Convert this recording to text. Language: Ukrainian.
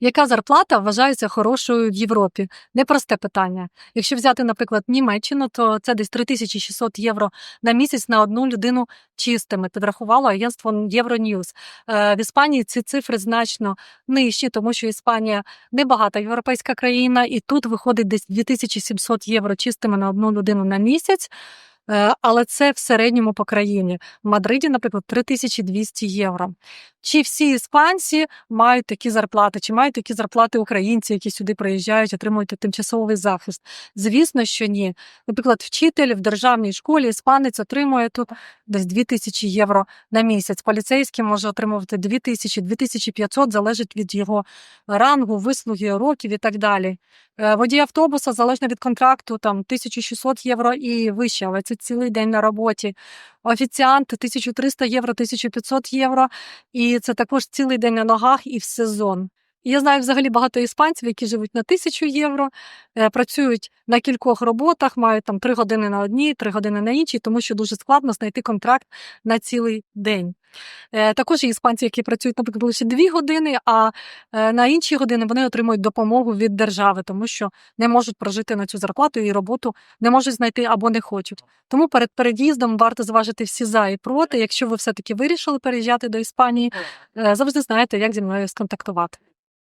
Яка зарплата вважається хорошою в Європі? Непросте питання. Якщо взяти, наприклад, Німеччину, то це десь 3600 євро на місяць на одну людину чистими. Підрахувало агентство Euronews. Е, В Іспанії ці цифри значно нижчі, тому що Іспанія небагата європейська країна, і тут виходить десь 2700 євро чистими на одну людину на місяць. Е, Але це в середньому по країні. В Мадриді, наприклад, 3200 євро. Чи всі іспанці мають такі зарплати, чи мають такі зарплати українці, які сюди приїжджають, отримують тимчасовий захист? Звісно, що ні. Наприклад, вчитель в державній школі іспанець отримує тут десь 2000 євро на місяць. Поліцейський може отримувати 2000, 2500, залежить від його рангу, вислуги, років і так далі. Е, Водій автобуса залежно від контракту, там 1600 євро і вище, але це цілий день на роботі. Офіціант 1300 євро, 1500 євро, і це також цілий день на ногах і в сезон. Я знаю взагалі багато іспанців, які живуть на тисячу євро, е, працюють на кількох роботах, мають там три години на одній, три години на іншій, тому що дуже складно знайти контракт на цілий день. Е, Також є іспанці, які працюють, наприклад, лише 2 години, а е, на інші години вони отримують допомогу від держави, тому що не можуть прожити на цю зарплату і роботу не можуть знайти або не хочуть. Тому перед переїздом варто зважити всі за і проти. Якщо ви все-таки вирішили переїжджати до Іспанії, е, завжди знаєте, як зі мною сконтактувати.